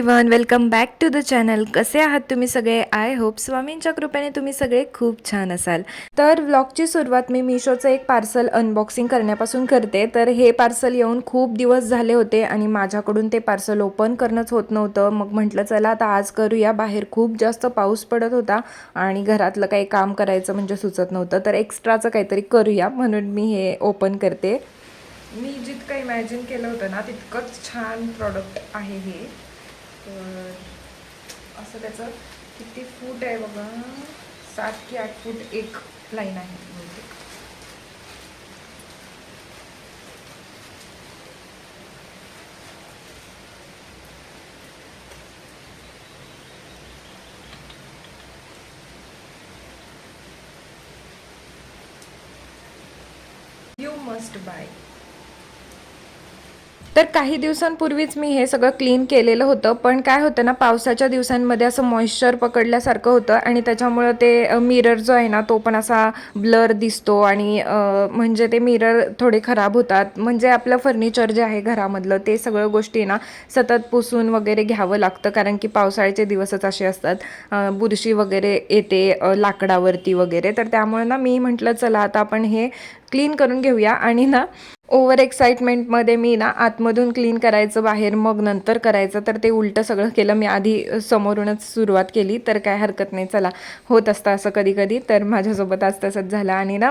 Everyone welcome back to the channel कसे आहात तुम्ही सगळे? आय होप स्वामींच्या कृपेने तुम्ही सगळे खूप छान असाल. तर व्लॉगची सुरुवात मी मिशोचं एक पार्सल अनबॉक्सिंग करण्यापासून करते. तर हे पार्सल येऊन खूप दिवस झाले होते आणि माझ्याकडून ते पार्सल ओपन करणंच होत नव्हतं. मग म्हटलं चला आता आज करूया. बाहेर खूप जास्त पाऊस पडत होता आणि घरातलं काही काम करायचं म्हणजे सुचत नव्हतं. तर एक्स्ट्राचं काहीतरी करूया म्हणून मी हे ओपन करते. मी जितकं इमॅजिन केलं होतं ना तितकंच छान प्रॉडक्ट आहे हे. तर असं त्याचं किती फूट आहे बघा सात की आठ फूट एक लाईन आहे बहुतेक. यू मस्ट बाय तर काही दिवसांपूर्वीच मी हे सगळं क्लीन केलेलं होतं पण काय होतं ना पावसाच्या दिवसांमध्ये असं मॉइश्चर पकडल्यासारखं होतं आणि त्याच्यामुळं ते मिरर जो आहे ना तो पण असा ब्लर दिसतो आणि म्हणजे ते मिरर थोडे खराब होतात. म्हणजे आपलं फर्निचर जे आहे घरामधलं ते सगळं गोष्टी ना सतत पुसून वगैरे घ्यावं लागतं कारण की पावसाळ्याचे दिवसच असे असतात. बुरशी वगैरे येते लाकडावरती वगैरे. तर त्यामुळे ना मी म्हटलं चला आता आपण हे क्लीन करून घेऊया. आणि ना ओव्हर एक्साइटमेंटमध्ये मी ना आतमधून क्लीन करायचं बाहेर मग नंतर करायचं. तर ते उलटं सगळं केलं. मी आधी समोरूनच सुरुवात केली. तर काय हरकत नाही. चला होत असतं असं कधी कधी तर माझ्यासोबत आज तसंच झालं. आणि ना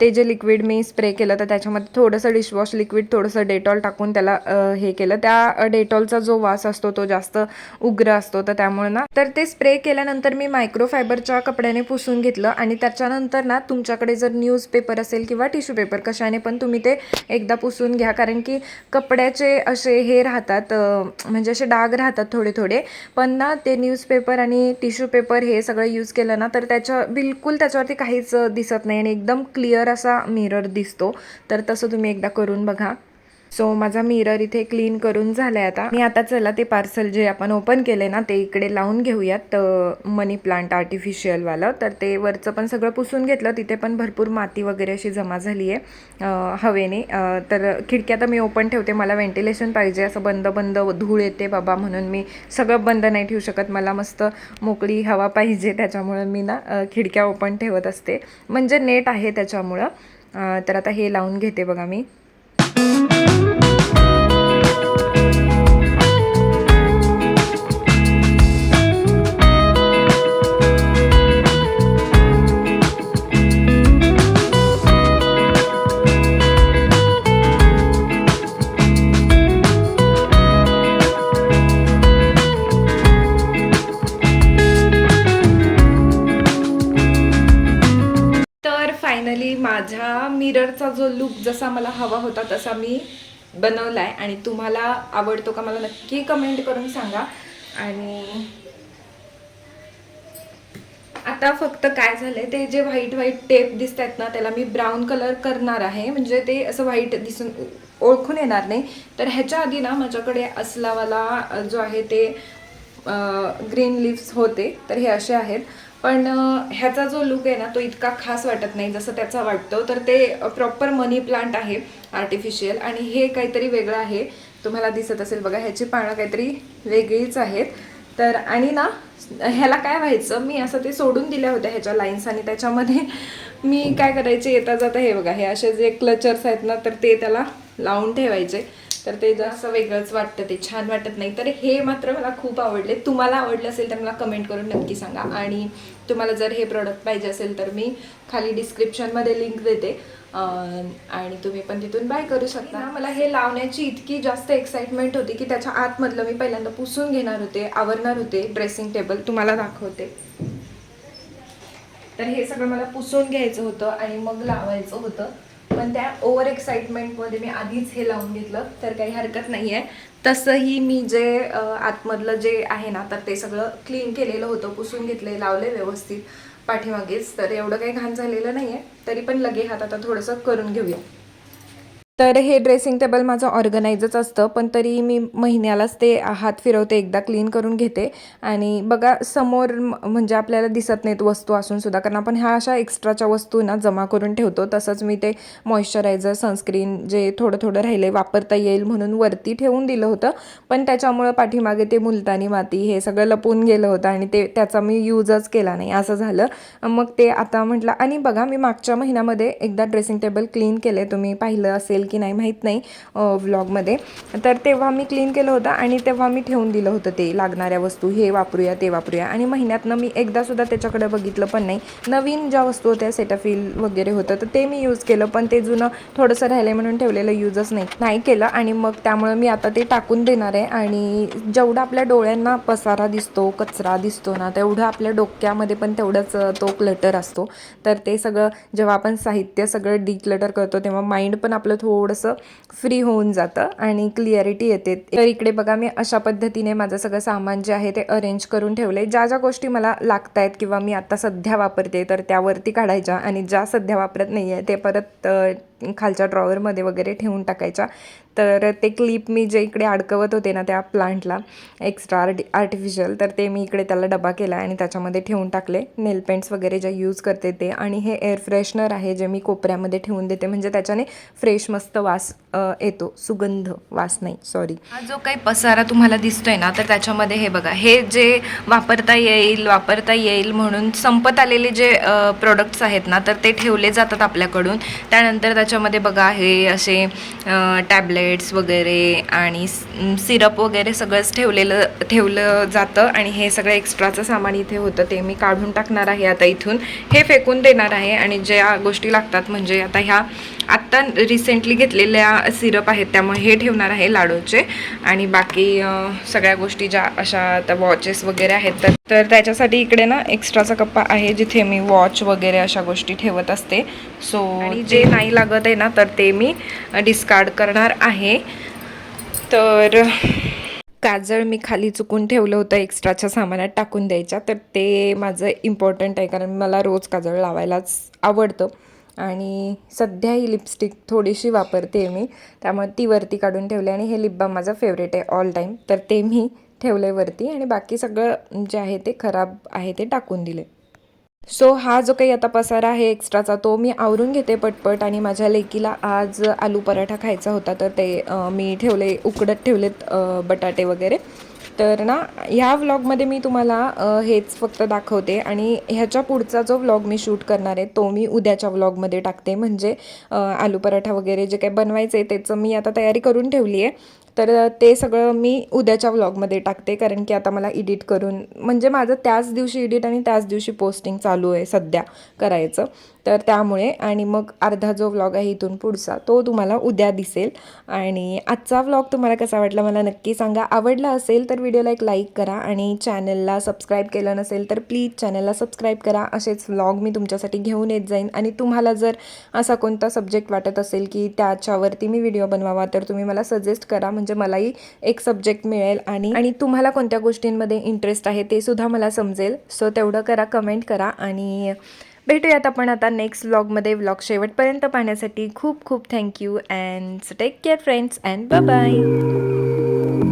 ते जे लिक्विड मी स्प्रे केलं तर त्याच्यामध्ये थोडंसं डिशवॉश लिक्विड थोडंसं डेटॉल टाकून त्याला हे केलं. त्या डेटॉलचा जो वास असतो तो जास्त उग्र असतो. तर त्यामुळे ना तर ते स्प्रे केल्यानंतर मी मायक्रोफायबरच्या कपड्याने पुसून घेतलं. आणि त्याच्यानंतर ना तुमच्याकडे जर न्यूजपेपर असेल किंवा टिश्यू पेपर कशाने पण तुम्ही ते एकदा पुसून घ्या. कारण की कपड्याचे असे हे राहतात म्हणजे असे डाग राहतात थोडे थोडे पण ना ते न्यूजपेपर आणि टिश्यू पेपर हे सगळं यूज केलं ना तर त्याच्या बिलकुल त्याच्यावरती काहीच दिसत नाही. आणि एकदम क्लिअर असा मिरर दिसतो. तर तसं तुम्ही एकदा करून बघा. सो माझा मिरर इथे क्लीन करून झालाय आता. मी आता चला ते पार्सल जे आपण ओपन केले ना ते इकडे लावून घेऊयात मनी प्लांट आर्टिफिशियलवालं तर ते वरचं पण सगळं पुसून घेतलं तिथे पण भरपूर माती वगैरे अशी जमा झाली आहे हवेने. तर खिडक्या तर मी ओपन ठेवते मला व्हेंटिलेशन पाहिजे असं बंद बंद धूळ येते बाबा म्हणून मी सगळं बंद नाही ठेवू शकत. मला मस्त मोकळी हवा पाहिजे त्याच्यामुळं मी ना खिडक्या ओपन ठेवत असते. म्हणजे नेट आहे त्याच्यामुळं. तर आता हे लावून घेते बघा मी. फायनली माझ्या मिररचा जो लुक जसा मला हवा होता तसा मी बनवला आहे आणि तुम्हाला आवडतो का मला नक्की कमेंट करून सांगा. आणि आता फक्त काय झालंय ते जे व्हाईट व्हाईट टेप दिसत आहेत ना त्याला मी ब्राऊन कलर करणार आहे. म्हणजे ते असं व्हाईट दिसून ओळखून येणार नाही. तर ह्याच्या आधी ना माझ्याकडे असलावाला जो आहे ते ग्रीन लिव्स होते. तर हे असे आहेत. पण ह्याचा जो लुक आहे ना तो इतका खास वाटत नाही जसं त्याचा वाटतो. तर ते प्रॉपर मनी प्लांट आहे आर्टिफिशियल आणि हे काहीतरी वेगळं आहे. तुम्हाला दिसत असेल बघा ह्याची पानं काहीतरी वेगळीच आहेत. तर आणि ना ह्याला काय व्हायचं मी असं ते सोडून दिल्या होत्या ह्याच्या लाईन्स आणि त्याच्यामध्ये मी काय करायचे येता जाता हे बघा हे असे जे क्लचर्स आहेत ना तर ते त्याला लावून ठेवायचे. तर ते असं वेगळंच वाटतं ते छान वाटत नाही. तर हे मात्र मला खूप आवडले. तुम्हाला आवडलं असेल तर मला कमेंट करून नक्की सांगा. आणि तुम्हाला जर हे प्रॉडक्ट पाहिजे असेल तर मी खाली डिस्क्रिप्शनमध्ये लिंक देते. आणि तुम्ही पण तिथून बाय करू शकता. मला हे लावण्याची इतकी जास्त एक्साइटमेंट होती की त्याच्या आतमधलं मी पहिल्यांदा पुसून घेणार होते आवरणार होते ड्रेसिंग टेबल तुम्हाला दाखवते. तर हे सगळं मला पुसून घ्यायचं होतं आणि मग लावायचं होतं. पण त्या ओव्हर एक्साइटमेंटमध्ये मी आधीच हे लावून घेतलं तर काही हरकत नाही आहे तसंही मी जे आतमधलं जे आहे ना तर ते सगळं क्लीन केलेलं होतं पुसून घेतले लावले व्यवस्थित पाठीमागेच. तर एवढं काही घाण झालेलं नाही आहे तरी पण लगे हात आता थोडंसं करून घेऊया. तर हे ड्रेसिंग टेबल माझं ऑर्गनायझच असतं पण तरी मी महिन्यालाच ते हात फिरवते एकदा क्लीन करून घेते. आणि बघा समोर म्हणजे आपल्याला दिसत नाहीत वस्तू असून सुद्धा कारण आपण ह्या अशा एक्स्ट्राच्या वस्तू ना जमा करून ठेवतो तसंच मी ते मॉइश्चरायझर सनस्क्रीन जे थोडं थोडं राहिले वापरता येईल म्हणून वरती ठेवून दिलं होतं. पण त्याच्यामुळं पाठीमागे ते मुलतानी माती हे सगळं लपून गेलं होतं आणि ते त्याचा मी यूजच केला नाही असं झालं. मग ते आता म्हटलं आणि बघा मी मागच्या महिन्यामध्ये एकदा ड्रेसिंग टेबल क्लीन केले तुम्ही पाहिलं असेल की नाही माहीत नाही व्लॉगमध्ये तर तेव्हा मी क्लीन केलं होतं आणि तेव्हा मी ठेवून दिलं होतं ते लागणाऱ्या वस्तू. हे वापरूया ते वापरूया. आणि महिन्यातनं मी एकदासुद्धा त्याच्याकडे बघितलं पण नाही. नवीन ज्या वस्तू होत्या सेटाफिल वगैरे होतं तर ते मी यूज केलं पण ते जुनं थोडंसं राहिलं म्हणून ठेवलेलं यूजच नाही. नाही केलं आणि मग त्यामुळं मी आता ते टाकून देणार आहे. आणि जेवढं आपल्या डोळ्यांना पसारा दिसतो कचरा दिसतो ना तेवढं आपल्या डोक्यामध्ये पण तेवढंच तो क्लटर असतो. तर ते सगळं जेव्हा आपण साहित्य सगळं डिक्लटर करतो तेव्हा माइंड पण आपलं थोडंसं फ्री होऊन जातं आणि क्लिअरिटी येते. तर इकडे बघा मी अशा पद्धतीने माझं सगळं सामान जे आहे ते अरेंज करून ठेवलं ज्या ज्या गोष्टी मला लागत आहेत किंवा मी आता सध्या वापरते तर त्यावरती काढायच्या आणि ज्या सध्या वापरत नाही आहे ते परत खालच्या ड्रॉवरमध्ये वगैरे ठेवून टाकायच्या. तर ते क्लिप मी जे इकडे अडकवत होते ना त्या प्लांटला एक्स्ट्रा आर्टि आर्टिफिशियल तर ते मी इकडे त्याला डबा केला आणि त्याच्यामध्ये ठेवून टाकले. नेल पेंट्स वगैरे जे यूज करते ते आणि हे एअर फ्रेशनर आहे जे मी कोपऱ्यामध्ये ठेवून देते. म्हणजे त्याच्याने फ्रेश मस्त वास येतो. सुगंध वास नाही. सॉरी जो काही पसारा तुम्हाला दिसतोय ना तर त्याच्यामध्ये हे बघा. हे जे वापरता येईल वापरता येईल म्हणून संपत आलेले जे प्रोडक्ट्स आहेत ना तर ते ठेवले जातात आपल्याकडून. त्यानंतर त्याच्यामध्ये बघा हे असे टॅबलेट टॅबलेट्स वगैरे आणि सिरप वगैरे सगळंच ठेवलेलं ठेवलं जातं. आणि हे सगळं एक्स्ट्राचं सामान इथे होतं. ते मी काढून टाकणार आहे आता इथून. हे फेकून देणार आहे. आणि ज्या गोष्टी लागतात म्हणजे आता ह्या आत्ता रिसेंटली घेतलेल्या सिरप आहेत. त्यामुळे हे ठेवणार आहे लाडूचे. आणि बाकी सगळ्या गोष्टी ज्या अशा आता वॉचेस वगैरे आहेत. तर तर त्याच्यासाठी इकडे ना एक्स्ट्राचा कप्पा आहे जिथे मी वॉच वगैरे अशा गोष्टी ठेवत असते. सो आणि जे नाही लागत आहे ना तर ते मी डिस्कार्ड करणार आहे. आहे. तर काजळ मी खाली चुकून ठेवलं होतं एक्स्ट्राच्या सामानात टाकून द्यायच्या. तर ते माझं इम्पॉर्टंट आहे कारण मला रोज काजळ लावायलाच आवडतं. आणि सध्या ही लिपस्टिक थोडीशी वापरते मी. त्यामुळे ती वरती काढून ठेवली आणि हे लिप बाम माझं फेवरेट आहे ऑल टाईम तर ते मी ठेवलं वरती आणि बाकी सगळं जे आहे ते खराब आहे ते टाकून दिले सो हा जो काही आता पसारा आहे एक्स्ट्राचा तो मी आवरून घेते पटपट आणि माझ्या लेकीला आज आलू पराठा खायचा होता तर ते मी ठेवले उकडत ठेवलेत बटाटे वगैरे. तर ना ह्या व्लॉगमध्ये मी तुम्हाला हेच फक्त दाखवते आणि ह्याच्या पुढचा जो व्लॉग मी शूट करणार आहे तो मी उद्याच्या व्लॉगमध्ये टाकते. म्हणजे आलू पराठा वगैरे जे काही बनवायचं आहे त्याचं मी आता तयारी करून ठेवली आहे. तर ते सगळं मी उद्याच्या व्लॉगमध्ये टाकते कारण की आता मला एडिट करून म्हणजे माझं त्याच दिवशी एडिट आणि त्याच दिवशी पोस्टिंग चालू आहे सध्या करायचं. तर त्यामुळे आणि मग अर्धा जो व्लॉग आहे इथून पुढचा तो तुम्हाला उद्या दिसेल. आणि आजचा व्लॉग तुम्हाला कसा वाटला मला नक्की सांगा. आवडला असेल तर व्हिडिओला एक लाईक करा आणि चॅनलला सबस्क्राईब केलं नसेल तर प्लीज चॅनलला सबस्क्राईब करा. असेच व्लॉग मी तुमच्यासाठी घेऊन येत जाईन. आणि तुम्हाला जर असा कोणता सब्जेक्ट वाटत असेल की त्याच्यावरती मी व्हिडिओ बनवावा तर तुम्ही मला सजेस्ट करा. म्हणजे मलाही एक सब्जेक्ट मिळेल आणि आणि तुम्हाला कोणत्या गोष्टींमध्ये इंटरेस्ट आहे ते सुद्धा मला समजेल. सो तेवढं करा कमेंट करा आणि भेटूयात आपण आता नेक्स्ट व्लॉगमध्ये व्लॉग शेवटपर्यंत पाहण्यासाठी खूप खूप thank you and take care friends and bye bye